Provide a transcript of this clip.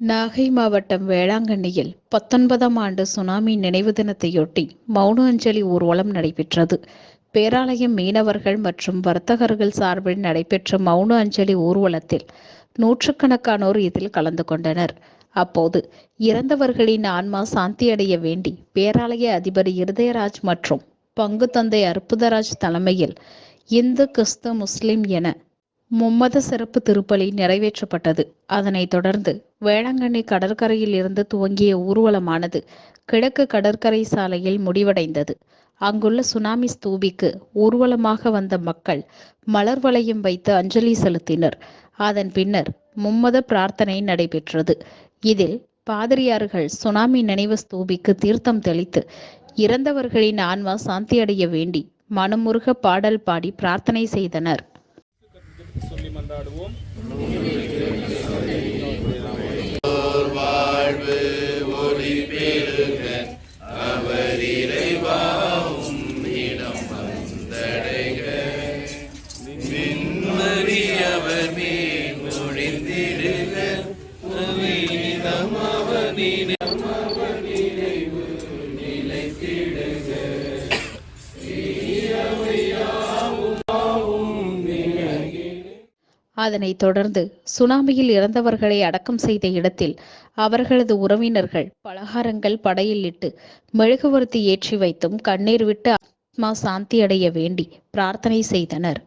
நாகை மாவட்டம் வேளாங்கண்ணியில் பத்தொன்பதாம் ஆண்டு சுனாமி நினைவு தினத்தையொட்டி மௌன அஞ்சலி ஊர்வலம் நடைபெற்றது. பேராலயம் மீனவர்கள் மற்றும் வர்த்தகர்கள் சார்பில் நடைபெற்ற மௌன அஞ்சலி ஊர்வலத்தில் நூற்றுக்கணக்கானோர் இதில் கலந்து கொண்டனர். அப்போது இறந்தவர்களின் ஆன்மா சாந்தியடைய வேண்டி பேராலய அதிபர் இருதயராஜ் மற்றும் பங்கு தந்தை அற்புதராஜ் தலைமையில் இந்து கிறிஸ்து முஸ்லிம் என மும்மத சிறப்பு திருப்பலி நிறைவேற்றப்பட்டது. அதனைத் தொடர்ந்து வேளாங்கண்ணி கடற்கரையில் இருந்து துவங்கிய ஊர்வலமானது கிழக்கு கடற்கரை சாலையில் முடிவடைந்தது. அங்குள்ள சுனாமி ஸ்தூபிக்கு ஊர்வலமாக வந்த மக்கள் மலர் வளையம் வைத்து அஞ்சலி செலுத்தினர். அதன் பின்னர் மும்மத பிரார்த்தனை நடைபெற்றது. இதில் பாதிரியார்கள் சுனாமி நினைவு ஸ்தூபிக்கு தீர்த்தம் தெளித்து இறந்தவர்களின் ஆன்மா சாந்தியடைய வேண்டி மனமுருக பாடல் பாடி பிரார்த்தனை செய்தனர். சொல்லி அவரில் அதனைத் தொடர்ந்து சுனாமியில் இறந்தவர்களை அடக்கம் செய்த இடத்தில் அவர்களது உறவினர்கள் பலகாரங்கள் படையில் இட்டு மெழுகுவர்த்தி ஏற்றி வைத்தும் கண்ணீர் விட்டு ஆத்மா சாந்தி அடைய வேண்டி பிரார்த்தனை செய்தனர்.